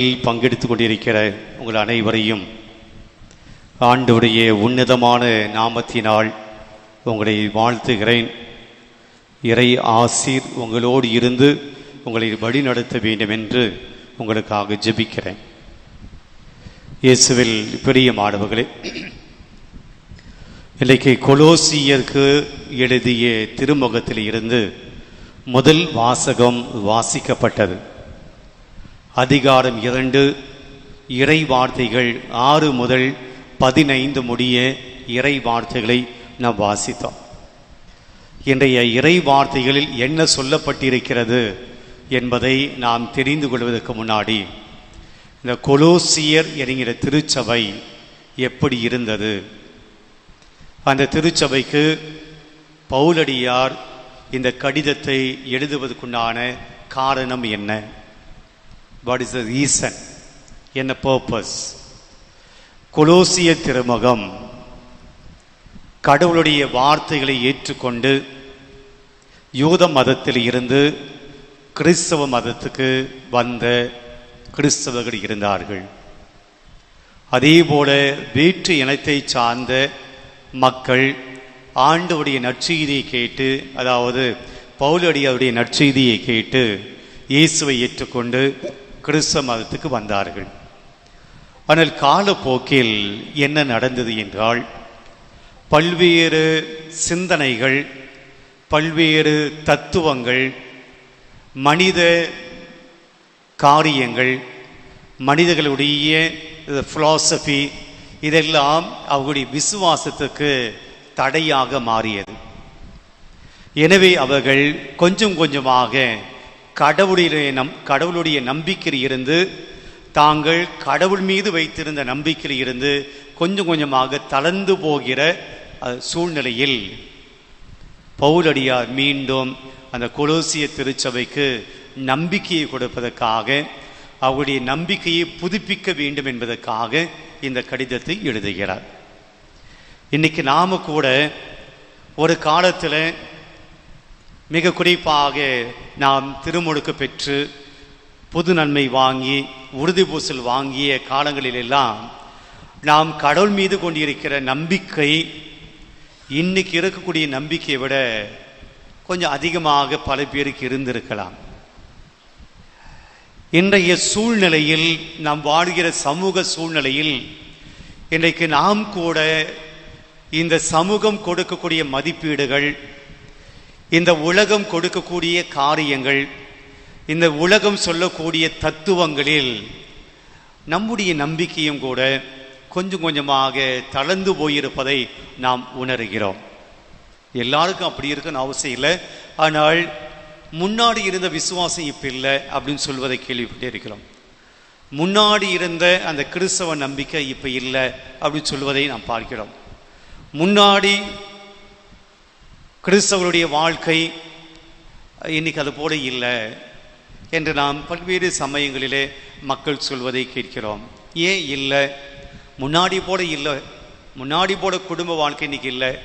பங்கெடுத்துக் கொண்டிருக்கிற உங்கள் அனைவரையும் ஆண்டவருடைய உன்னதமான நாமத்தினால் உங்களை வாழ்த்துகிறேன். இறை ஆசீர் உங்களோடு இருந்து உங்களை வழிநடத்த வேண்டும் என்று உங்களுக்காக ஜெபிக்கிறேன். இயேசுவில் பெரிய மாணவர்களே இன்றைக்கு கொலோசியருக்கு எழுதிய திருமுகத்தில் இருந்து முதல் வாசகம் வாசிக்கப்பட்டது. அதிகாரம் இரண்டு இறை வார்த்தைகள் ஆறு முதல் பதினைந்து முடிய இறை வார்த்தைகளை நாம் வாசித்தோம். இன்றைய இறை வார்த்தைகளில் என்ன சொல்லப்பட்டிருக்கிறது என்பதை நாம் தெரிந்து கொள்வதற்கு முன்னாடி இந்த கொலோசியர் என்கிற திருச்சபை எப்படி இருந்தது? அந்த திருச்சபைக்கு பவுலடியார் இந்த கடிதத்தை எழுதுவதற்குண்டான காரணம் என்ன? வாட் இஸ் த ரீசன் என்ன பர்பஸ் கொலோசிய திருமுகம் கடவுளுடைய வார்த்தைகளை ஏற்றுக்கொண்டு யூத மதத்தில் இருந்து கிறிஸ்தவ மதத்துக்கு வந்த கிறிஸ்தவர்கள் இருந்தார்கள். அதேபோல வீட்டு இனத்தை சார்ந்த மக்கள் ஆண்டவுடைய நற்செய்தியை கேட்டு அதாவது பவுலடியாருடைய நற்செய்தியை கேட்டு இயேசுவை ஏற்றுக்கொண்டு கிறிஸ்தவ மதத்துக்கு வந்தார்கள். ஆனால் காலப்போக்கில் என்ன நடந்தது என்றால் பல்வேறு சிந்தனைகள் பல்வேறு தத்துவங்கள் மனித காரியங்கள் மனிதர்களுடைய ஃபிலாசபி இதெல்லாம் அவர்களுடைய விசுவாசத்துக்கு தடையாக மாறியது. எனவே அவர்கள் கொஞ்சம் கொஞ்சமாக கடவுளுடைய நம் கடவுளுடைய நம்பிக்கையில் இருந்து தாங்கள் கடவுள் மீது வைத்திருந்த நம்பிக்கையில் இருந்து கொஞ்சம் கொஞ்சமாக தளர்ந்து போகிற சூழ்நிலையில் பவுலடியார் மீண்டும் அந்த கொலோசிய திருச்சபைக்கு நம்பிக்கையை கொடுப்பதற்காக அவருடைய நம்பிக்கையை புதுப்பிக்க வேண்டும் என்பதற்காக இந்த கடிதத்தை எழுதுகிறார். இன்னைக்கு நாம கூட ஒரு காலத்தில் மிக குறிப்பாக நாம் திருமுழுக்கு பெற்று புது நன்மை வாங்கி உறுதி பூசல் வாங்கிய காலங்களிலெல்லாம் நாம் கடவுள் மீது கொண்டிருக்கிற நம்பிக்கை இன்னைக்கு இருக்கக்கூடிய நம்பிக்கையை விட கொஞ்சம் அதிகமாக பல பேருக்கு இருந்திருக்கலாம். இன்றைய சூழ்நிலையில் நாம் வாழ்கிற சமூக சூழ்நிலையில் இன்றைக்கு நாம் கூட இந்த சமூகம் கொடுக்கக்கூடிய மதிப்பீடுகள் இந்த உலகம் கொடுக்கக்கூடிய காரியங்கள் இந்த உலகம் சொல்லக்கூடிய தத்துவங்களில் நம்முடைய நம்பிக்கையும் கூட கொஞ்சம் கொஞ்சமாக தளர்ந்து போயிருப்பதை நாம் உணர்கிறோம். எல்லாருக்கும் அப்படி இருக்குன்னு அவசியம் இல்லை. ஆனால் முன்னாடி இருந்த விசுவாசம் இப்போ இல்லை அப்படின்னு சொல்வதை கேள்விப்பட்டே இருக்கிறோம். முன்னாடி இருந்த அந்த கிறிஸ்தவ நம்பிக்கை இப்போ இல்லை அப்படின்னு சொல்வதை நாம் பார்க்கிறோம். முன்னாடி கிறிஸ்தவருடைய வாழ்க்கை இன்னைக்கு அது போல இல்லை என்று நாம் பல்வேறு சமயங்களிலே மக்கள் சொல்வதை கேட்கிறோம். ஏன் இல்லை? முன்னாடி போல இல்லை. முன்னாடி போல குடும்ப வாழ்க்கை இன்னைக்கு இல்லை.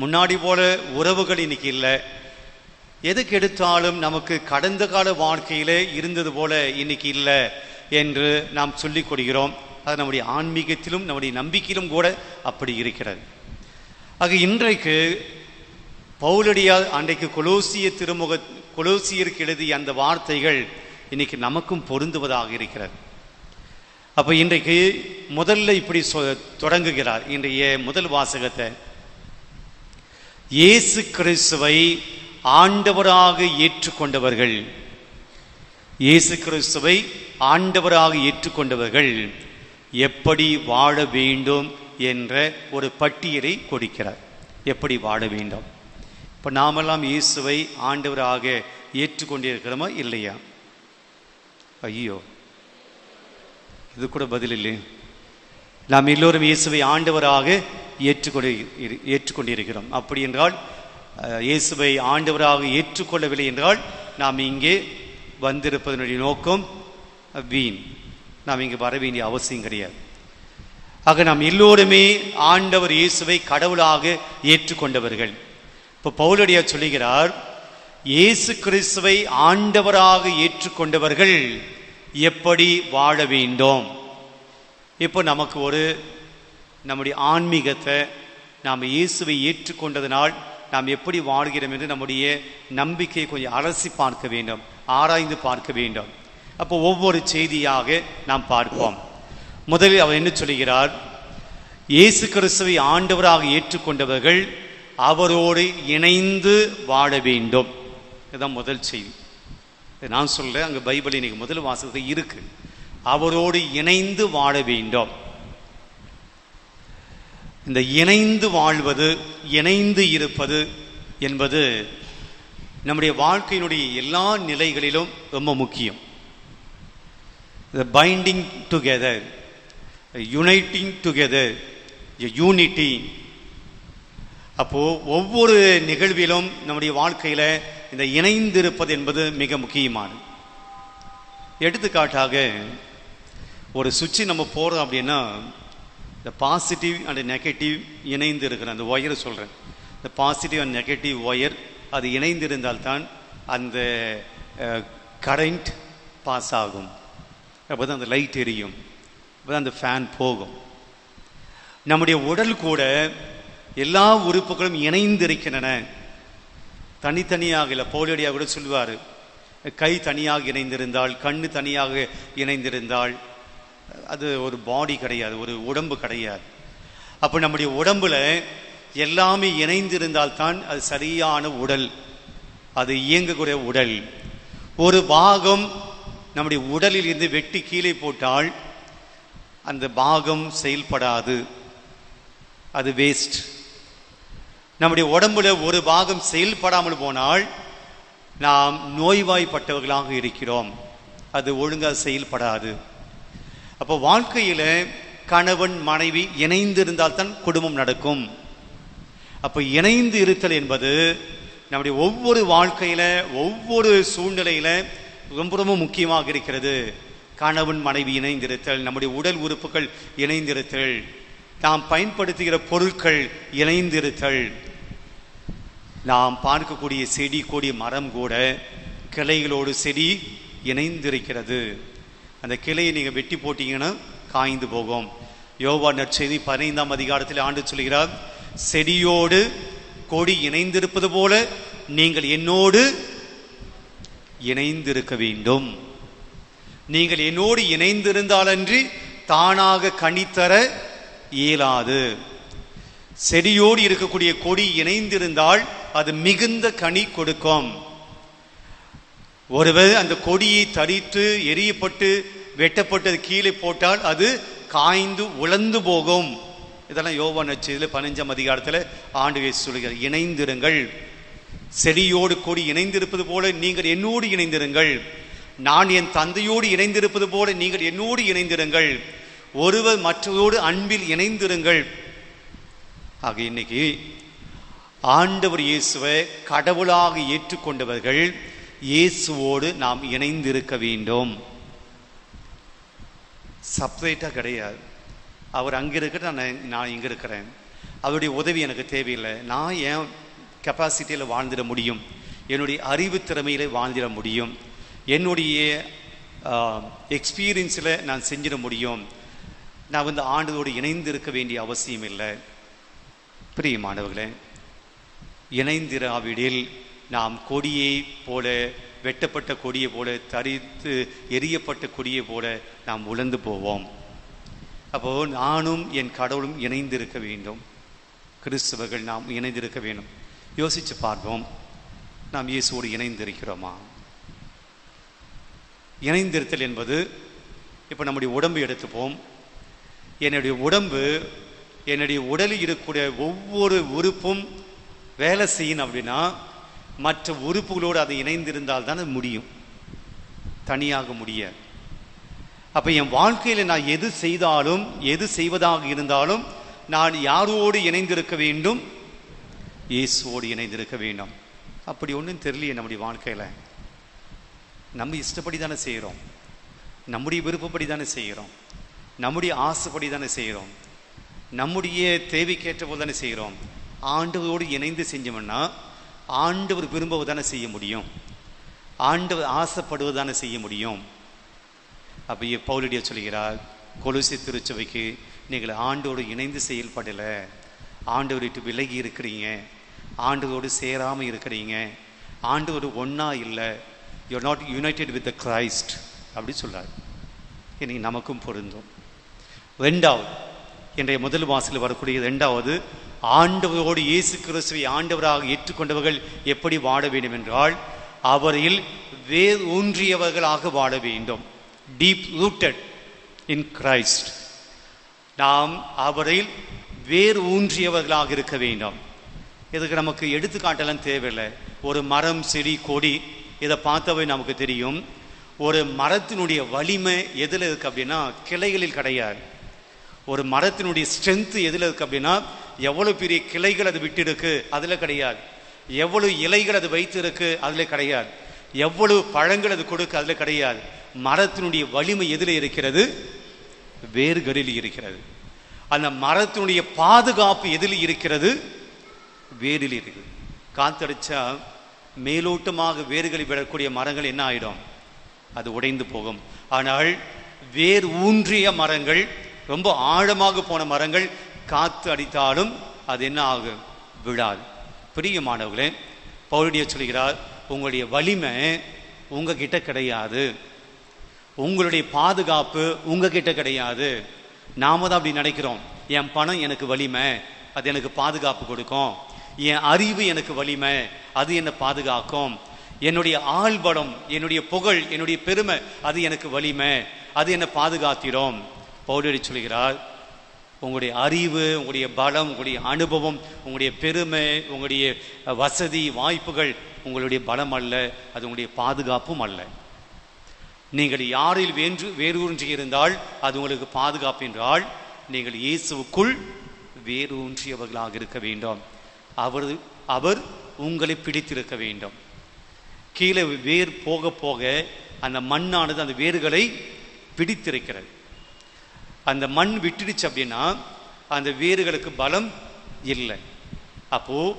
முன்னாடி போல உறவுகள் இன்னைக்கு இல்லை. எதுக்கு எடுத்தாலும் நமக்கு கடந்த கால வாழ்க்கையிலே இருந்தது போல இன்னைக்கு இல்லை என்று நாம் சொல்லிக் கொடுக்கிறோம் அது நம்முடைய ஆன்மீகத்திலும் நம்முடைய நம்பிக்கையிலும் கூட அப்படி இருக்கிறது. ஆக இன்றைக்கு பவுலடியார் அன்றைக்கு கொலோசிய திருமுக கொலோசியருக்கு எழுதிய அந்த வார்த்தைகள் இன்னைக்கு நமக்கும் பொருந்துவதாக இருக்கிறது. அப்போ இன்றைக்கு முதல்ல இப்படி சொ- தொடங்குகிறார் இன்றைய முதல் வாசகத்தை. இயேசு கிறிஸ்துவை ஆண்டவராக ஏற்றுக்கொண்டவர்கள். இயேசு கிறிஸ்துவை ஆண்டவராக ஏற்றுக்கொண்டவர்கள் எப்படி வாழ வேண்டும் என்ற ஒரு பட்டியலை கொடுக்கிறார். எப்படி வாழ வேண்டும்? இப்போ நாமெல்லாம் இயேசுவை ஆண்டவராக ஏற்றுக்கொண்டிருக்கிறோமா இல்லையா? ஐயோ. இது கூட பதில் இல்லை நாம் எல்லோரும் இயேசுவை ஆண்டவராக ஏற்றுக்கொண்டு ஏற்றுக்கொண்டிருக்கிறோம். அப்படி என்றால் இயேசுவை ஆண்டவராக ஏற்றுக்கொள்ளவில்லை என்றால் நாம் இங்கே வந்திருப்பதனுடைய நோக்கம் வீண். நாம் இங்கே வர வேண்டிய அவசியம் கிடையாது. ஆக நாம் எல்லோருமே ஆண்டவர் இயேசுவை கடவுளாக ஏற்றுக்கொண்டவர்கள். இப்போ பவுலடியா சொல்லுகிறார் இயேசு கிறிஸ்துவை ஆண்டவராக ஏற்றுக்கொண்டவர்கள் எப்படி வாழ வேண்டும்? இப்போ நமக்கு ஒரு நம்முடைய ஆன்மீகத்தை நாம் இயேசுவை ஏற்றுக்கொண்டதனால் நாம் எப்படி வாழ்கிறோம் என்று நம்முடைய நம்பிக்கையை கொஞ்சம் அலசி பார்க்க வேண்டும் ஆராய்ந்து பார்க்க வேண்டும். அப்போ ஒவ்வொரு செய்தியாக நாம் பார்ப்போம். முதலில் அவர் என்ன சொல்கிறார் இயேசு கிறிஸ்துவை ஆண்டவராக ஏற்றுக்கொண்டவர்கள் அவரோடு இணைந்து வாழ வேண்டும். இதுதான் முதல் செய்தி. நான் சொல்ல அங்கே பைபிள் இன்னைக்கு முதல் வாசகத்தில் இருக்கு. அவரோடு இணைந்து வாழ வேண்டும். இந்த இணைந்து வாழ்வது இணைந்து இருப்பது என்பது நம்முடைய வாழ்க்கையினுடைய எல்லா நிலைகளிலும் ரொம்ப முக்கியம். The binding together uniting together unity அப்போது ஒவ்வொரு நிகழ்விலும் நம்முடைய வாழ்க்கையில் இந்த இணைந்திருப்பது என்பது மிக முக்கியமானது. எடுத்துக்காட்டாக ஒரு சுவிட்சு நம்ம போகிறோம் அப்படின்னா இந்த பாசிட்டிவ் அண்ட் நெகட்டிவ் இணைந்து இருக்கிற அந்த ஒயரை சொல்கிறேன் இந்த பாசிட்டிவ் அண்ட் நெகட்டிவ் ஒயர் அது இணைந்து இருந்தால்தான் அந்த கரண்ட் பாஸ் ஆகும். அப்போதான் அந்த லைட் எரியும். அப்போ தான் அந்த ஃபேன் போகும். நம்முடைய உடல் கூட எல்லா உறுப்புகளும் இணைந்திருக்கின்றன. தனித்தனியாக இல்லை போலியடியாக கூட சொல்லுவார். கை தனியாக இணைந்திருந்தால் கண்ணு தனியாக இணைந்திருந்தால் அது ஒரு பாடி கிடையாது ஒரு உடம்பு கிடையாது. அப்போ நம்முடைய உடம்புல எல்லாமே இணைந்திருந்தால் தான் அது சரியான உடல். அது இயங்கக்கூடிய உடல். ஒரு பாகம் நம்முடைய உடலில் இருந்து வெட்டி கீழே போட்டால் அந்த பாகம் செயல்படாது. அது வேஸ்ட் நம்முடைய உடம்புல ஒரு பாகம் செயல்படாமல் போனால் நாம் நோய்வாய்ப்பட்டவர்களாக இருக்கிறோம். அது ஒழுங்காக செயல்படாது. அப்போ வாழ்க்கையில் கணவன் மனைவி இணைந்திருந்தால் தான் குடும்பம் நடக்கும். அப்போ இணைந்து இருத்தல் என்பது நம்முடைய ஒவ்வொரு வாழ்க்கையில் ஒவ்வொரு சூழ்நிலையில் ரொம்ப ரொம்ப முக்கியமாக இருக்கிறது. கணவன் மனைவி இணைந்திருத்தல் நம்முடைய உடல் உறுப்புகள் இணைந்திருத்தல் நாம் பயன்படுத்துகிற பொருட்கள் இணைந்திருத்தல். நாம் பார்க்கக்கூடிய செடி கொடி மரம் கூட கிளைகளோடு செடி இணைந்திருக்கிறது. அந்த கிளையை நீங்கள் வெட்டி போட்டீங்கன்னா காய்ந்து போகும். யோவா நற்செய்தி பதினைந்தாம் அதிகாரத்தில் ஆண்டு சொல்கிறார் செடியோடு கொடி இணைந்திருப்பது போல நீங்கள் என்னோடு இணைந்திருக்க வேண்டும். நீங்கள் என்னோடு இணைந்திருந்தாலன்றி தானாக கனித்தர இயலாது. செடியோடு இருக்கக்கூடிய கொடி இணைந்திருந்தால் அது மிகுந்த கனி கொடுக்கும். ஒருவர் அந்த கொடியை தரித்து எரியப்பட்டு வெட்டப்பட்டு அது கீழே போட்டால் அது காய்ந்து உலர்ந்து போகும். இதெல்லாம் யோவான் நச்சதில் பதினஞ்சாம் அதிகாரத்தில் ஆண்டு சொல்கிறார் இணைந்திருங்கள். செடியோடு கொடி இணைந்திருப்பது போல நீங்கள் என்னோடு இணைந்திருங்கள். நான் என் தந்தையோடு இணைந்திருப்பது போல நீங்கள் என்னோடு இணைந்திருங்கள். ஒருவர் மற்றவரோடு அன்பில் இணைந்திருங்கள். ஆக இன்னைக்கு ஆண்டவர் இயேசுவை கடவுளாக ஏற்றுக்கொண்டவர்கள் இயேசுவோடு நாம் இணைந்திருக்க வேண்டும். சப்ரேட்டாக கிடையாது. அவர் அங்கே இருக்கிற நான் நான் இங்கே இருக்கிறேன். அவருடைய உதவி எனக்கு தேவையில்லை. நான் என் கெப்பாசிட்டியில் வாழ்ந்திட முடியும். என்னுடைய அறிவு திறமையில வாழ்ந்திட முடியும். என்னுடைய எக்ஸ்பீரியன்ஸில் நான் செஞ்சிட முடியும். நான் வந்து ஆண்டதோடு இணைந்து இருக்க வேண்டிய அவசியம் இல்லை பிரியமானவர்களே இணைந்திராவிடில் நாம் கொடியை போல வெட்டப்பட்ட கொடியை போல தரித்து எரியப்பட்ட கொடியை போல நாம் உழந்து போவோம். அப்போ நானும் என் கடவுளும் இணைந்திருக்க வேண்டும். கிறிஸ்தவர்கள் நாம் இணைந்திருக்க வேண்டும். யோசித்து பார்ப்போம். நாம் இயேசுவோடு இணைந்திருக்கிறோமா? இணைந்திருத்தல் என்பது இப்போ நம்முடைய உடம்பு எடுத்துப்போம். என்னுடைய உடம்பு என்னுடைய உடலில் இருக்கக்கூடிய ஒவ்வொரு உறுப்பும் வேலை செய்யணும் அப்படின்னா மற்ற உறுப்புகளோடு அது இணைந்திருந்தால் தான் அது முடியும். தனியாக முடியாது. அப்போ என் வாழ்க்கையில் நான் எது செய்தாலும் எது செய்வதாக இருந்தாலும் நான் யாரோடு இணைந்திருக்க வேண்டும்? இயேசுவோடு இணைந்திருக்க வேண்டும். அப்படி ஒன்றும் தெரியலையே நம்முடைய வாழ்க்கையில். நம்ம இஷ்டப்படி தானே செய்கிறோம் நம்முடைய விருப்பப்படி தானே செய்கிறோம் நம்முடைய ஆசைப்படி தானே செய்கிறோம் நம்முடைய தேவைக்கேற்ற போது தானே செய்கிறோம். ஆண்டவரோடு இணைந்து செஞ்சோம்னா ஆண்டவர் விரும்புவது தானே செய்ய முடியும். ஆண்டவர் ஆசைப்படுவது தானே செய்ய முடியும். அப்போ பவுலடிய சொல்கிறார் கொலுசி திருச்சபைக்கு நீங்கள் ஆண்டோடு இணைந்து செயல்படலை ஆண்டவர் விட்டு விலகி இருக்கிறீங்க. ஆண்டவரோடு சேராமல் இருக்கிறீங்க. ஆண்டவர் ஒன்றா இல்லை. You're not united with the Christ அப்படி சொல்கிறார் இன்னைக்கு நமக்கும் பொருந்தும். ரெண்டாவது இன்றைய முதல் வாசலில் வரக்கூடிய ரெண்டாவது ஆண்டவரோடு இயேசு கிறிஸ்துவை ஆண்டவராக ஏற்றுக்கொண்டவர்கள் எப்படி வாழ வேண்டும் என்றால் அவரில் வேர் ஊன்றியவர்களாக வாழ வேண்டும். டீப் ரூட்டட் இன் கிரைஸ்ட் நாம் அவரில் வேர் ஊன்றியவர்களாக இருக்க வேண்டும். இதுக்கு நமக்கு எடுத்துக்காட்டெல்லாம் தேவையில்லை. ஒரு மரம் செடி கொடி இதை பார்த்தவை நமக்கு தெரியும். ஒரு மரத்தினுடைய வலிமை எதில் இருக்குது அப்படின்னா கிளைகளில் கிடையாது. ஒரு மரத்தினுடைய ஸ்ட்ரென்த் எதில் இருக்குது அப்படின்னா எவ்வளோ பெரிய கிளைகள் அது விட்டு இருக்கு கிடையாது. எவ்வளவு இலைகள் அது வைத்து இருக்கு கிடையாது. எவ்வளவு பழங்கள் அது கொடுக்கு அதில் கிடையாது. மரத்தினுடைய வலிமை எதில் இருக்கிறது? வேர்களில் இருக்கிறது. அந்த மரத்தினுடைய பாதுகாப்பு எதில் இருக்கிறது? வேரில் இருக்குது. காத்தடிச்சா மேலோட்டமாக வேர்களை விடக்கூடிய மரங்கள் என்ன ஆயிடும்? அது உடைந்து போகும். ஆனால் வேர் ஊன்றிய மரங்கள் ரொம்ப ஆழமாக போன மரங்கள் காத்து அடித்தாலும் அது என்ன ஆகும்? விழாது. பிரியமானவர்களே பௌருடைய சொல்கிறார் உங்களுடைய வலிமை உங்ககிட்ட கிடையாது. உங்களுடைய பாதுகாப்பு உங்ககிட்ட கிடையாது. நாம தான் அப்படி நினைக்கிறோம். என் பணம் எனக்கு வலிமை அது எனக்கு பாதுகாப்பு கொடுக்கும். என் அறிவு எனக்கு வலிமை அது என்னை பாதுகாக்கும். என்னுடைய ஆள்படம் என்னுடைய புகழ் என்னுடைய பெருமை அது எனக்கு வலிமை அது என்னை பாதுகாத்திடும். பௌடரி சொல்கிறார் உங்களுடைய அறிவு உங்களுடைய பலம் உங்களுடைய அனுபவம் உங்களுடைய பெருமை உங்களுடைய வசதி வாய்ப்புகள் உங்களுடைய பலம் அல்ல அது உங்களுடைய பாதுகாப்பும் அல்ல. நீங்கள் யாரில் வேன்று வேரூன்றி இருந்தால் அது உங்களுக்கு பாதுகாப்பு என்றால் நீங்கள் இயேசுவுக்குள் வேரூன்றியவர்களாக இருக்க வேண்டும். அவர் அவர் உங்களை பிடித்திருக்க வேண்டும். கீழே வேர் போக போக அந்த மண்ணானது அந்த வேர்களை பிடித்திருக்கிறது. அந்த மண் விட்டுடுச்சு அப்படின்னா அந்த வேர்களுக்கு பலம் இல்லை. அப்போது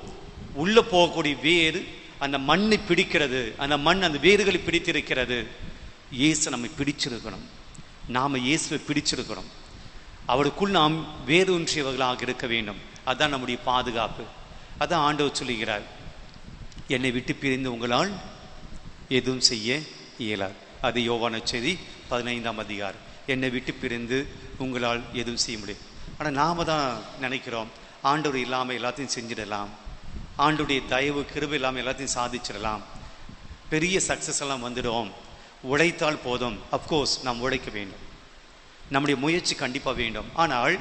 உள்ளே போகக்கூடிய வேர் அந்த மண்ணை பிடிக்கிறது அந்த மண் அந்த வேர்களை பிடித்திருக்கிறது. இயேசு நம்மை பிடிச்சிருக்கணும். நாம் இயேசுவை பிடிச்சிருக்கணும். அவருக்குள் நாம் வேரூன்றியவர்களாக இருக்க வேண்டும். அதுதான் நம்முடைய பாதுகாப்பு. அதான் ஆண்டவர் சொல்லுகிறார். என்னை விட்டு பிரிந்து உங்களால் எதுவும் செய்ய இயலாது. அது யோவான செய்தி பதினைந்தாம் அதிகாரம். என்னை விட்டு பிரிந்து உங்களால் எதுவும் செய்ய முடியும். ஆனால் நாம் தான் நினைக்கிறோம் ஆண்டவர் இல்லாமல் எல்லாத்தையும் செஞ்சிடலாம். ஆண்டுடைய தயவு கிருபை இல்லாமல் எல்லாத்தையும் சாதிச்சிடலாம். பெரிய சக்ஸஸ் எல்லாம் வந்துடும். உழைத்தால் போதும். அப்கோர்ஸ் நாம் உழைக்க வேண்டும். நம்முடைய முயற்சி கண்டிப்பாக வேண்டும். ஆனால்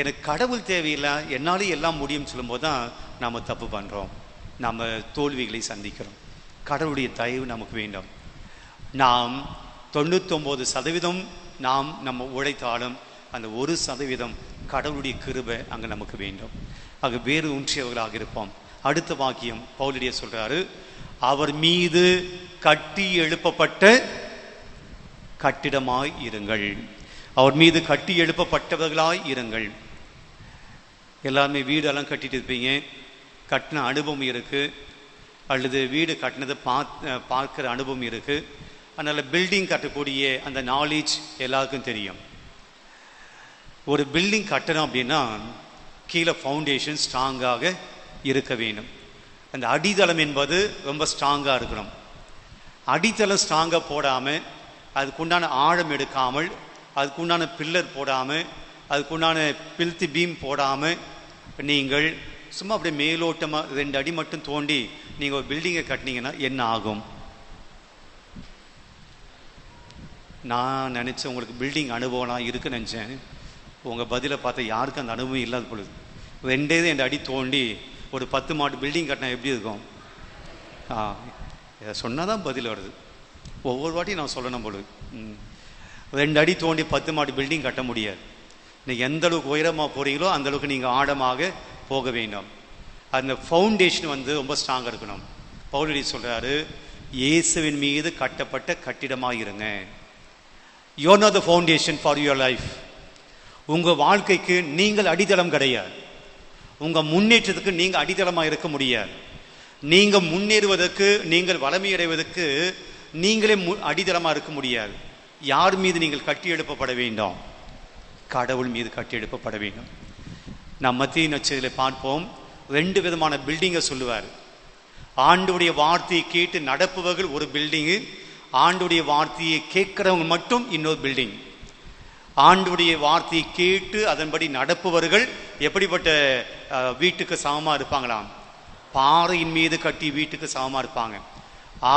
எனக்கு கடவுள் தேவையில்லை என்னாலே எல்லாம் முடியும்னு சொல்லும்போது தான் நாம் தப்பு பண்ணுறோம் நாம் தோல்விகளை சந்திக்கிறோம். கடவுளுடைய தயவு நமக்கு வேண்டும். நாம் தொண்ணூத்தொம்பது சதவீதம் நாம் நம்ம உழைத்தாலும் அந்த ஒரு சதவீதம் கடவுளுடைய கிருபை அங்கே நமக்கு வேண்டும். அங்கு வேறு ஊன்றியவர்களாக இருப்போம். அடுத்த வாக்கியம் பவுலடிய சொல்றாரு அவர் மீது கட்டி எழுப்பப்பட்ட கட்டிடமாய் இருங்கள். அவர் மீது கட்டி எழுப்பப்பட்டவர்களாய் இருங்கள். எல்லாருமே வீடெல்லாம் கட்டிட்டு இருப்பீங்க. கட்டின அனுபவம் இருக்கு. அல்லது வீடு கட்டினதை பார்த்து பார்க்குற அனுபவம் இருக்கு. அதனால் பில்டிங் கட்டக்கூடிய அந்த நாலேஜ் எல்லாருக்கும் தெரியும். ஒரு பில்டிங் கட்டணும் அப்படின்னா கீழே ஃபவுண்டேஷன் ஸ்ட்ராங்காக இருக்க வேண்டும். அந்த அடித்தளம் என்பது ரொம்ப ஸ்ட்ராங்காக இருக்கணும். அடித்தளம் ஸ்ட்ராங்காக போடாமல் அதுக்குண்டான ஆழம் எடுக்காமல் அதுக்குண்டான பில்லர் போடாமல் அதுக்குண்டான பில்த்தி பீம் போடாமல் நீங்கள் சும்மா அப்படியே மேலோட்டமாக ரெண்டு அடி மட்டும் தோண்டி நீங்கள் ஒரு பில்டிங்கை கட்டினீங்கன்னா என்ன ஆகும்? நான் நினச்சேன் உங்களுக்கு பில்டிங் அனுபவம்லாம் இருக்குன்னு நினச்சேன். உங்கள் பதிலை பார்த்தா யாருக்கும் அந்த அனுபவம் இல்லாத பொழுது. ரெண்டே ரெண்டு அடி தோண்டி ஒரு பத்து மாட்டு பில்டிங் கட்டினா எப்படி இருக்கும்? ஆ இதை சொன்னால் தான் பதில் வருது. ஒவ்வொரு வாட்டியும் நான் சொல்லணும் பொழுது. ம். ரெண்டு அடி தோண்டி பத்து மாடி பில்டிங் கட்ட முடியாது. நீங்கள் எந்த அளவுக்கு உயரமாக போகிறீங்களோ அந்த அளவுக்கு நீங்கள் ஆழமாக போக வேண்டும். அந்த ஃபவுண்டேஷன் வந்து ரொம்ப ஸ்ட்ராங்காக இருக்கணும். பவுலடி சொல்கிறாரு இயேசுவின் மீது கட்டப்பட்ட கட்டிடமாக இருங்க you know the foundation for your life உங்கள் வாழ்க்கைக்கு நீங்கள் அடித்தளம் கிடையாது. உங்கள் முன்னேற்றத்துக்கு நீங்கள் அடித்தளமாக இருக்க முடியாது. நீங்கள் முன்னேறுவதற்கு நீங்கள் வளமையடைவதற்கு நீங்களே மு அடித்தளமாக இருக்க முடியாது. யார் மீது நீங்கள் கட்டி எழுப்பப்பட வேண்டும்? கடவுள் மீது கட்டி எழுப்பப்பட வேண்டும். நாம் மத்திய நச்சதில் பார்ப்போம். ரெண்டு விதமான பில்டிங்கை சொல்லுவார். ஆண்டுடைய வார்த்தையை கேட்டு நடப்புவர்கள் ஒரு பில்டிங்கு ஆண்டுடைய வார்த்தையை கேட்கிறவங்க மட்டும் இன்னொரு பில்டிங் ஆண்டுடைய வார்த்தையை கேட்டு அதன்படி நடப்பவர்கள் எப்படிப்பட்ட வீட்டுக்கு சமமாக இருப்பாங்களாம்? பாறையின் மீது கட்டி வீட்டுக்கு சமமாக இருப்பாங்க.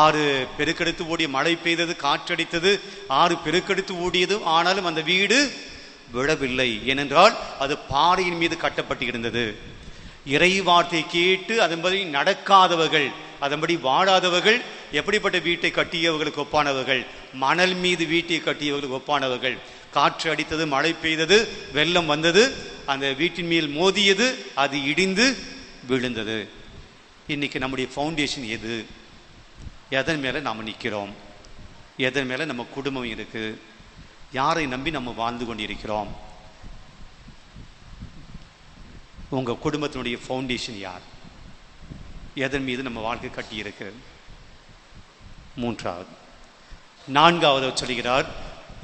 ஆறு பெருக்கெடுத்து ஓடிய மழை பெய்தது காற்றடித்தது ஆறு பெருக்கெடுத்து ஓடியது ஆனாலும் அந்த வீடு விழவில்லை. ஏனென்றால் அது பாறையின் மீது கட்டப்பட்டு இருந்தது இறை வார்த்தை கேட்டு அதன்படி நடக்காதவர்கள் அதன்படி வாழாதவர்கள் எப்படிப்பட்ட வீட்டை கட்டியவர்களுக்கு ஒப்பானவர்கள்? மணல் மீது வீட்டை கட்டியவர்களுக்கு ஒப்பானவர்கள். காற்று அடித்தது மழை பெய்தது வெள்ளம் வந்தது அந்த வீட்டின் மேல் மோதியது அது இடிந்து விழுந்தது. இன்னைக்கு நம்முடைய ஃபவுண்டேஷன் எது? எதன் மேலே நாம் நிற்கிறோம் எதன் மேலே நம்ம குடும்பம் இருக்குது யாரை நம்பி நம்ம வாழ்ந்து கொண்டிருக்கிறோம்? உங்கள் குடும்பத்தினுடைய ஃபவுண்டேஷன் யார்? எதன் மீது நம்ம வாழ்க்கை கட்டியிருக்கு? மூன்றாவது. நான்காவது சொல்கிறார்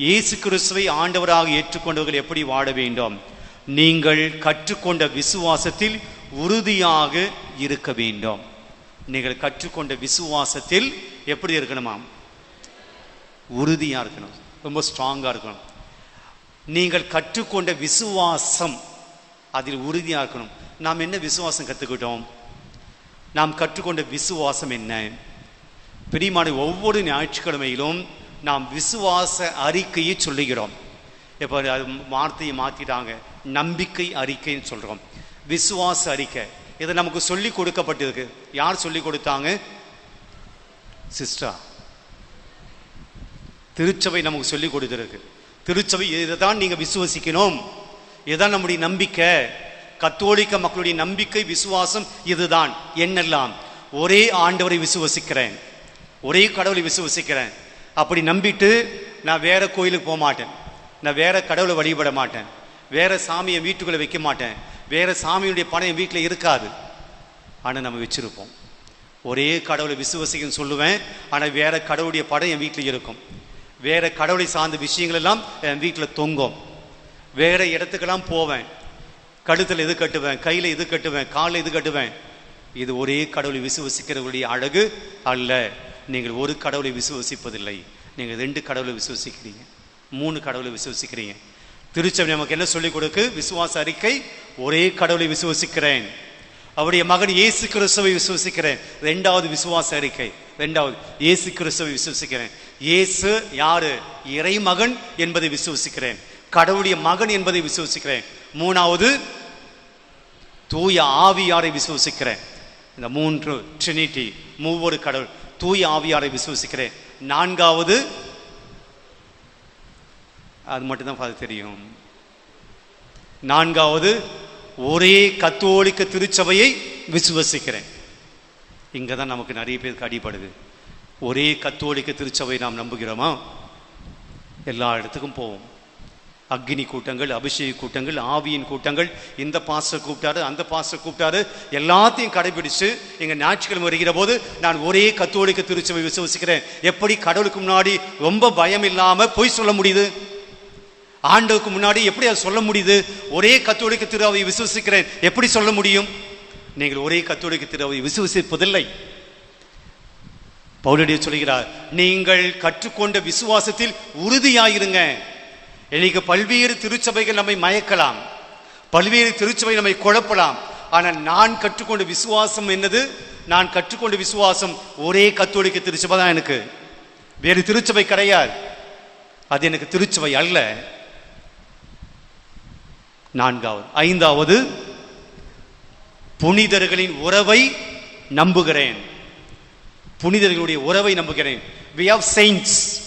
இயேசு கிறிஸ்துவை ஆண்டவராக ஏற்றுக்கொண்டவர்கள் எப்படி வாழ வேண்டும்? நீங்கள் கற்றுக்கொண்ட விசுவாசத்தில் உறுதியாக இருக்க வேண்டும். நீங்கள் கற்றுக்கொண்ட விசுவாசத்தில் எப்படி இருக்கணுமாம் உறுதியாக இருக்கணும். ரொம்ப ஸ்ட்ராங்காக இருக்கணும். நீங்கள் கற்றுக்கொண்ட விசுவாசம் அதில் உறுதியாக இருக்கணும். நாம் என்ன விசுவாசம் கற்றுக்கிட்டோம் நாம் கற்றுக்கொண்ட விசுவாசம் என்ன? பிரியமான ஒவ்வொரு ஞாயிற்றுக்கிழமையிலும் நாம் விசுவாச அறிக்கையை சொல்லுகிறோம். இப்போ அது வார்த்தையை மாற்றிட்டாங்க நம்பிக்கை அறிக்கைன்னு சொல்கிறோம் விசுவாச அறிக்கை. இது நமக்கு சொல்லி கொடுக்கப்பட்டிருக்கு. யார் சொல்லி கொடுத்தாங்க? சிஸ்டா திருச்சபை நமக்கு சொல்லி கொடுத்துருக்கு. திருச்சபை இதை தான் நீங்கள் விசுவசிக்கணும்? இதுதான் நம்முடைய நம்பிக்கை. கத்தோலிக்க மக்களுடைய நம்பிக்கை விசுவாசம் இதுதான். என்னெல்லாம்? ஒரே ஆண்டவரை விசுவசிக்கிறேன். ஒரே கடவுளை விசுவசிக்கிறேன். அப்படி நம்பிட்டு நான் வேற கோயிலுக்கு போக மாட்டேன். நான் வேற கடவுளை வழிபட மாட்டேன். வேற சாமியை வீட்டுக்குள்ளே வைக்க மாட்டேன். வேற சாமியுடைய பணம் என் வீட்டில் இருக்காது. ஆனால் நம்ம வச்சுருப்போம். ஒரே கடவுளை விசுவசிக்கன்னு சொல்லுவேன். ஆனால் வேற கடவுளுடைய படம் என் வீட்டில் இருக்கும். வேற கடவுளை சார்ந்த விஷயங்கள் எல்லாம் என் வீட்டில் தொங்கும். வேற இடத்துக்கெல்லாம் போவேன். கழுத்தில் இது கட்டுவேன்? கையில் இது கட்டுவேன்? காலில் இது கட்டுவேன்? இது ஒரே கடவுளை விசுவசிக்கிறவருடைய அழகு அல்ல. நீங்கள் ஒரு கடவுளை விசுவசிப்பதில்லை. நீங்கள் ரெண்டு கடவுளை விசுவசிக்கிறீங்க. மூணு கடவுளை விசுவசிக்கிறீங்க. திருச்சபை நமக்கு என்ன சொல்லிக் கொடுக்கு? விசுவாச அறிக்கை ஒரே கடவுளை விசுவசிக்கிறேன். அவருடைய மகன் இயேசு கிறிஸ்துவை விசுவசிக்கிறேன். ரெண்டாவது விசுவாச அறிக்கை. ரெண்டாவது இயேசு கிறிஸ்துவை விசுவசிக்கிறேன். இயேசு யாரு? இறைமகன் என்பதை விசுவசிக்கிறேன். கடவுளுடைய மகன் என்பதை விசுவசிக்கிறேன். மூணாவது தூய ஆவியாரை விசுவசிக்கிறேன். இந்த மூன்று ட்ரினிட்டி மூவொரு கடவுள். தூய ஆவியாரை விசுவசிக்கிறேன். நான்காவது அது மட்டும்தான் அது தெரியும். நான்காவது ஒரே கத்தோலிக்க திருச்சபையை விசுவசிக்கிறேன். இங்கே தான் நமக்கு நிறைய பேருக்கு அடிபடுது ஒரே கத்தோலிக்க திருச்சபை நாம் நம்புகிறோமா? எல்லா இடத்துக்கும் போவோம். அக்னி கூட்டங்கள் அபிஷேக கூட்டங்கள் ஆவியின் கூட்டங்கள் இந்த பாச கூப்பிட்டாரு அந்த பாச கூப்பிட்டாரு. எல்லாத்தையும் கடைபிடிச்சு எங்க ஞாயிற்றுக்கிழமை வருகிற போது நான் ஒரே கத்தோலிக்க திருச்சபை விசுவசிக்கிறேன். எப்படி கடவுளுக்கு முன்னாடி ரொம்ப பயம் இல்லாம பொய் சொல்ல முடியுது? ஆண்டவுக்கு முன்னாடி எப்படி அதை சொல்ல முடியுது? ஒரே கத்தோலிக்க திருவை விசுவசிக்கிறேன். எப்படி சொல்ல முடியும்? நீங்கள் ஒரே கத்தோலிக்க திருவை விசுவசிப்பதில்லை. பவுலடிய சொல்கிறார் நீங்கள் கற்றுக்கொண்ட விசுவாசத்தில் உறுதியாயிருங்க. இன்னைக்கு பல்வேறு திருச்சபைகள் நம்மை மயக்கலாம். பல்வேறு திருச்சபை நம்மை குழப்பலாம். ஆனால் நான் கற்றுக்கொண்ட விசுவாசம் என்னது? நான் கற்றுக்கொண்ட விசுவாசம் ஒரே கத்தோலிக்க திருச்சபை தான் எனக்கு. வேறு திருச்சபை கிடையாது. அது எனக்கு திருச்சபை அல்ல. நான்காவது ஐந்தாவது புனிதர்களின் உறவை நம்புகிறேன். புனிதர்களுடைய உறவை நம்புகிறேன். வி ஹவ் செயின்ட்ஸ்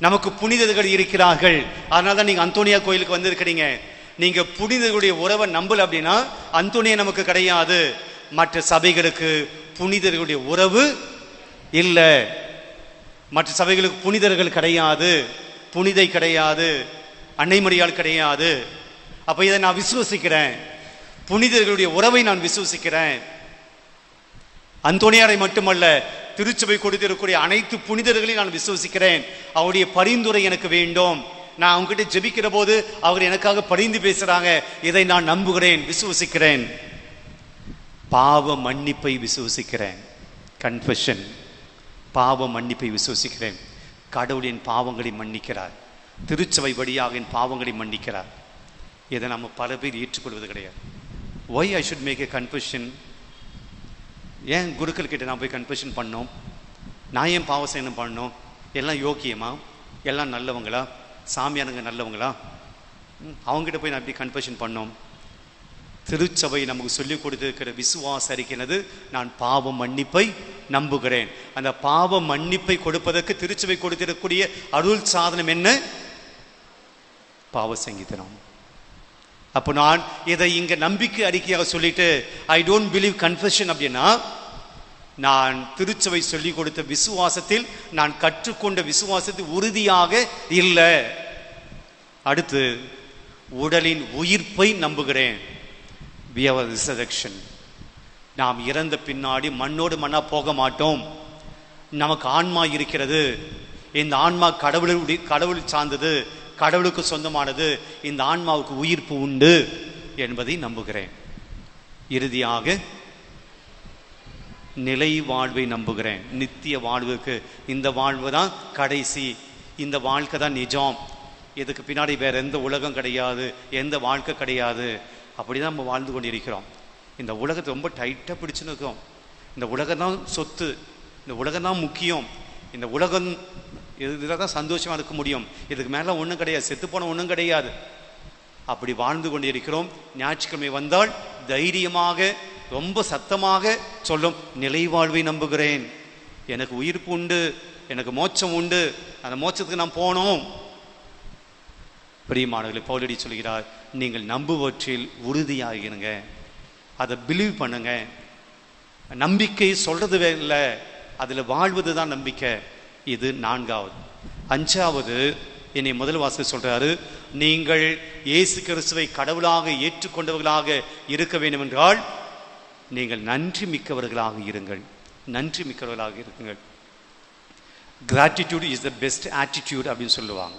நமக்கு புனிதர்கள் இருக்கிறார்கள். அதனால தான் நீங்க அந்தோனியா கோயிலுக்கு வந்திருக்கிறீங்க. நீங்க புனிதர்களுடைய உறவை நம்பல அப்படின்னா அந்தோனியா நமக்கு கிடையாது. மற்ற சபைகளுக்கு புனிதர்களுடைய உறவு இல்லை. மற்ற சபைகளுக்கு புனிதர்கள் கிடையாது. புனிதை கிடையாது. அன்னைமரியால் கிடையாது. அப்போ இதை நான் விசுவசிக்கிறேன். புனிதர்களுடைய உறவை நான் விசுவசிக்கிறேன். அந்தோனியாரை மட்டுமல்ல திருச்சபை கொடுத்திருக்கக்கூடிய அனைத்து புனிதர்களையும் நான் விசுவசிக்கிறேன். அவருடைய பரிந்துரை எனக்கு வேண்டும். நான் அவங்ககிட்ட ஜெபிக்கிற போது அவர் எனக்காக பரிந்து பேசுறாங்க. இதை நான் நம்புகிறேன் விசுவசிக்கிறேன். பாவ மன்னிப்பை விசுவசிக்கிறேன். கன்ஃபெஷன் பாவ மன்னிப்பை விசுவசிக்கிறேன். கடவுளின் பாவங்களை மன்னிக்கிறார். திருச்சபை வழியாக என் பாவங்களை மன்னிக்கிறார். இதை நம்ம பல பேர் ஏற்றுக்கொள்வது கிடையாது. Why I should make a confession ஏன் குருக்கள் கிட்ட நான் போய் கன்ஃபெஷன் பண்ணோம்? நான் ஏன் பாவசேனம் பண்ணோம்? எல்லாம் யோக்கியமா? எல்லாம் நல்லவங்களா? சாமியானுங்க நல்லவங்களா? அவங்ககிட்ட போய் நான் எப்படி கன்ஃபெஷன் பண்ணோம்? திருச்சபை நமக்கு சொல்லிக் கொடுத்திருக்கிற விசுவாச அறிக்கிறது நான் பாவ மன்னிப்பை நம்புகிறேன். அந்த பாவ மன்னிப்பை கொடுப்பதற்கு திருச்சபை கொடுத்திருக்கக்கூடிய அருள் சாதனம் என்ன? பாவ சங்கீதனம் அப்போ நான் இதை இங்கே நம்பிக்கை அறிக்கையாக சொல்லிட்டு ஐ டோன்ட் பிலீவ் கன்ஃபெஷன் அப்படின்னா நான் திருச்சபை சொல்லிக் கொடுத்த விசுவாசத்தில் நான் கற்றுக்கொண்ட விசுவாசத்தில் உறுதியாக இல்லை. அடுத்து உடலின் உயிர்ப்பை நம்புகிறேன். We நாம் இறந்த பின்னாடி மண்ணோடு மண்ணா போக மாட்டோம். நமக்கு ஆன்மா இருக்கிறது. இந்த ஆன்மா கடவுளுடைய கடவுள் சார்ந்தது. கடவுளுக்கு சொந்தமானது இந்த ஆன்மாவுக்கு உயிர்ப்பு உண்டு என்பதை நம்புகிறேன். இறுதியாக நிலை வாழ்வை நம்புகிறேன். நித்திய வாழ்வுக்கு இந்த வாழ்வு தான் கடைசி. இந்த வாழ்க்கை தான் நிஜம். இதுக்கு பின்னாடி வேற எந்த உலகம் கிடையாது எந்த வாழ்க்கை கிடையாது. அப்படி தான் நம்ம வாழ்ந்து கொண்டிருக்கிறோம். இந்த உலகத்தை ரொம்ப டைட்டாக பிடிச்சுன்னு இருக்கோம். இந்த உலகம் தான் சொத்து. இந்த உலகம் தான் முக்கியம். இந்த உலகம் இதில் தான் சந்தோஷமாக இருக்க முடியும். இதுக்கு மேலே ஒன்றும் கிடையாது. செத்துப்போன ஒன்றும் கிடையாது. அப்படி வாழ்ந்து கொண்டிருக்கிறோம். ஞாயிற்றுக்கிழமை வந்தால் தைரியமாக ரொம்ப சத்தமாக சொல்லும் நிலைவாழ்வை நம்புகிறேன். எனக்கு உயிர்ப்பு உண்டு. எனக்கு மோட்சம் உண்டு. அந்த மோட்சத்துக்கு நான் போனோம். பிரியமானவர்களை பவுலடி சொல்கிறார் நீங்கள் நம்புவற்றில் உறுதியாகிருங்க. அதை பிலீவ் பண்ணுங்க. நம்பிக்கை சொல்கிறது இல்லை. அதில் வாழ்வது தான் நம்பிக்கை. இது நான்காவது. அஞ்சாவது என்னை முதல் வாசல் சொல்றாரு நீங்கள் இயேசு கிறிஸ்துவை கடவுளாக ஏற்றுக்கொண்டவர்களாக இருக்க வேண்டும் என்றால் நீங்கள் நன்றி மிக்கவர்களாக இருங்கள். நன்றி மிக்கவர்களாக இருங்கள். Gratitude is the best attitude அப்படின்னு சொல்லுவாங்க.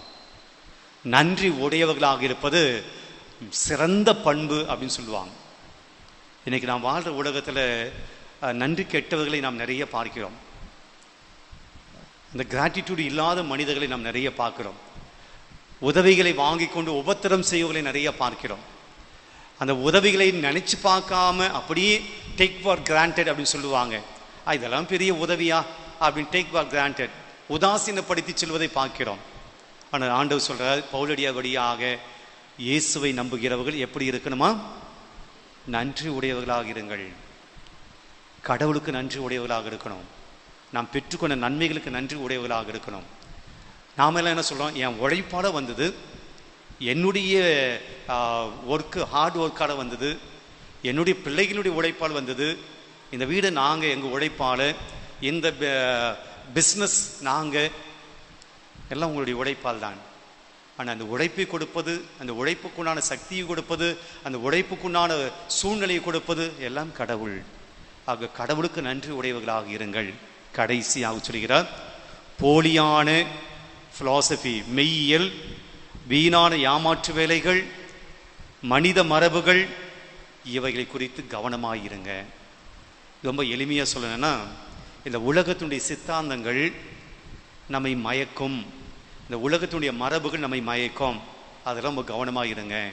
நன்றி உடையவர்களாக இருப்பது சிறந்த பண்பு அப்படின்னு சொல்லுவாங்க. இன்னைக்கு நாம் வாழ்கிற உலகத்தில் நன்றி கெட்டவர்களை நாம் நிறைய பார்க்கிறோம். இந்த கிராட்டிடியூடு இல்லாத மனிதர்களை நாம் நிறைய பார்க்கிறோம். உதவிகளை வாங்கி கொண்டு உபத்திரம் செய்வர்களை நிறைய பார்க்கிறோம். அந்த உதவிகளை நினச்சி பார்க்காம அப்படியே டேக் ஃபார் கிராண்டட் அப்படின்னு சொல்லுவாங்க. இதெல்லாம் பெரிய உதவியா? அப்படின்னு டேக் ஃபார் கிராண்டட் உதாசீனப்படுத்தி செல்வதை பார்க்கிறோம். ஆனால் ஆண்டவர் சொல்கிறார் பவுலடியா வழியாக இயேசுவை நம்புகிறவர்கள் எப்படி இருக்கணுமா? நன்றி உடையவர்களாக இருங்கள். கடவுளுக்கு நன்றி உடையவர்களாக இருக்கணும். நாம் பெற்றுக்கொண்ட நன்மைகளுக்கு நன்றி உடையவர்களாக இருக்கணும். நாம எல்லாம் என்ன சொல்கிறோம் என் உழைப்பால் வந்தது என்னுடைய ஒர்க்கு ஹார்ட் ஒர்க்கால் வந்தது என்னுடைய பிள்ளைகளுடைய உழைப்பால் வந்தது இந்த வீடு நாங்கள் எங்கள் உழைப்பால் இந்த பிஸ்னஸ் நாங்கள் எல்லாம் உங்களுடைய உழைப்பால் தான். ஆனால் அந்த உழைப்பை கொடுப்பது அந்த உழைப்புக்குண்டான சக்தியை கொடுப்பது அந்த உழைப்புக்குண்டான சூழ்நிலையை கொடுப்பது எல்லாம் கடவுள். ஆக கடவுளுக்கு நன்றி உடையவர்களாக இருங்கள். கடைசியாக சொல்கிறார் போலியான ஃபிலாசபி மெய்யியல் வீணான ஏமாற்று வேலைகள் மனித மரபுகள் இவைகளை குறித்து கவனமாயிருங்க. ரொம்ப எளிமையாக சொல்லணும்னா இந்த உலகத்தினுடைய சித்தாந்தங்கள் நம்மை மயக்கும். இந்த உலகத்தினுடைய மரபுகள் நம்மை மயக்கும். அதெல்லாம் ரொம்ப கவனமாக இருங்க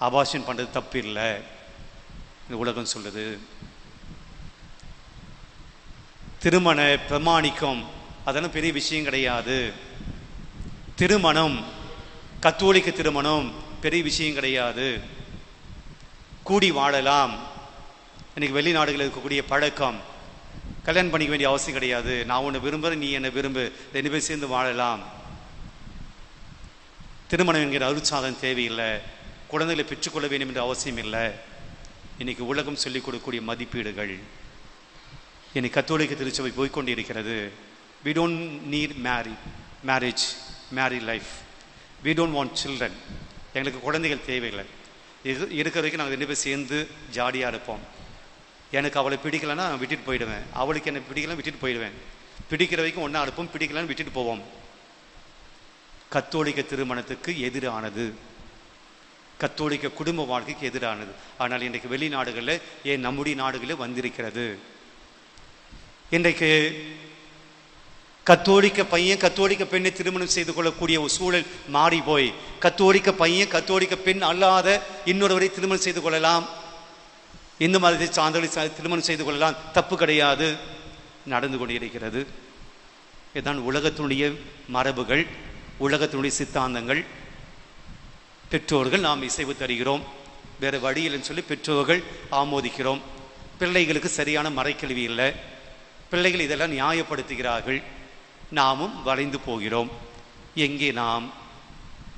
அபாஷன் பண்ணுறது தப்பு இல்லை இந்த உலகம் சொல்லுது. திருமண பிரமாணிக்கம் அதெல்லாம் பெரிய விஷயம் கிடையாது. திருமணம் கத்தோலிக்க திருமணம் பெரிய விஷயம் கிடையாது. கூடி வாழலாம். இன்னைக்கு வெளிநாடுகளில் இருக்கக்கூடிய பழக்கம் கல்யாணம் பண்ணிக்க வேண்டிய அவசியம் கிடையாது. நான் உன்னை விரும்புகிறேன் நீ என்னை விரும்பு. ரெண்டு பேர் சேர்ந்து வாழலாம். திருமணம் என்கிற அருட்சாதம் தேவையில்லை. குழந்தைகளை பெற்றுக்கொள்ள வேண்டும் என்ற அவசியம் இல்லை. இன்றைக்கி உலகம் சொல்லிக் கொடுக்கக்கூடிய மதிப்பீடுகள். என்னை கத்தோலிக்க திருச்சபை போய்கொண்டிருக்கிறது we don't need marry marriage marry life we don't want children எங்களுக்கு குழந்தைகள் தேவையில்லை. இது இருக்கிற வரைக்கும் நாங்கள் ரெண்டு பேரும் சேர்ந்து ஜாலியாக இருப்போம். எனக்கு அவளை பிடிக்கலைன்னா நான் விட்டுட்டு போயிடுவேன். அவளுக்கு என்ன பிடிக்கலன்னு விட்டுட்டு போயிடுவேன். பிடிக்கிற வரைக்கும் ஒன்றா இருப்போம் பிடிக்கலன்னு விட்டுட்டு போவோம். கத்தோலிக்க திருமணத்துக்கு எதிரானது. கத்தோலிக்க குடும்ப வாழ்க்கைக்கு எதிரானது. ஆனால் இன்றைக்கு வெளிநாடுகளில் ஏன் நம்முடைய நாடுகளில் வந்திருக்கிறது. இன்றைக்கு கத்தோலிக்க பையன் கத்தோலிக்க பெண்ணை திருமணம் செய்து கொள்ளக்கூடிய ஒரு சூழல் மாறி போய் கத்தோலிக்க பையன் கத்தோலிக்க பெண் அல்லாத இன்னொருவரை திருமணம் செய்து கொள்ளலாம். இந்து மதத்தை சார்ந்தவரை திருமணம் செய்து கொள்ளலாம். தப்பு கிடையாது. நடந்து கொண்டிருக்கிறது. இதுதான் உலகத்தினுடைய மரபுகள் உலகத்தினுடைய சித்தாந்தங்கள். பெற்றோர்கள் நாம் இசைவு தருகிறோம். வேறு வழியில்னு சொல்லி பெற்றோர்கள் ஆமோதிக்கிறோம். பிள்ளைகளுக்கு சரியான மறைக்கல்வி இல்லை. பிள்ளைகள் இதெல்லாம் நியாயப்படுத்துகிறார்கள். நாமும் வளைந்து போகிறோம். எங்கே நாம்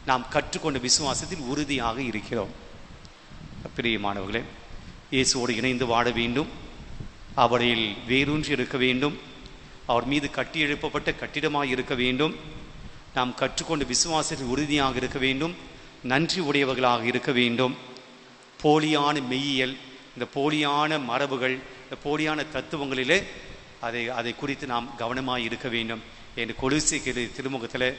நாம் கற்றுக்கொண்ட விசுவாசத்தில் உறுதியாக இருக்கிறோம். பிரியமானவர்களே இயேசுவோடு இணைந்து வாழ வேண்டும். அவரில் வேரூன்றி இருக்க வேண்டும். அவர் மீது கட்டி எழுப்பப்பட்ட கட்டிடமாக இருக்க வேண்டும். நாம் கற்றுக்கொண்ட விசுவாசத்தில் உறுதியாக இருக்க வேண்டும். நன்றி உடையவர்களாக இருக்க வேண்டும். போலியான மெய்யியல் இந்த போலியான மரபுகள் இந்த போலியான தத்துவங்களிலே அதை அதை குறித்து நாம் கவனமாக இருக்க வேண்டும் என்று கொலுசைக்கு திருமுகத்தில்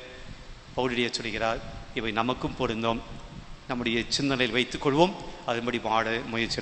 பவுலிடைய சொல்கிறார். இவை நமக்கும் பொருந்தும். நம்முடைய சிந்தனையில் வைத்துக்கொள்வோம் அதுபடி வாழ முயற்சி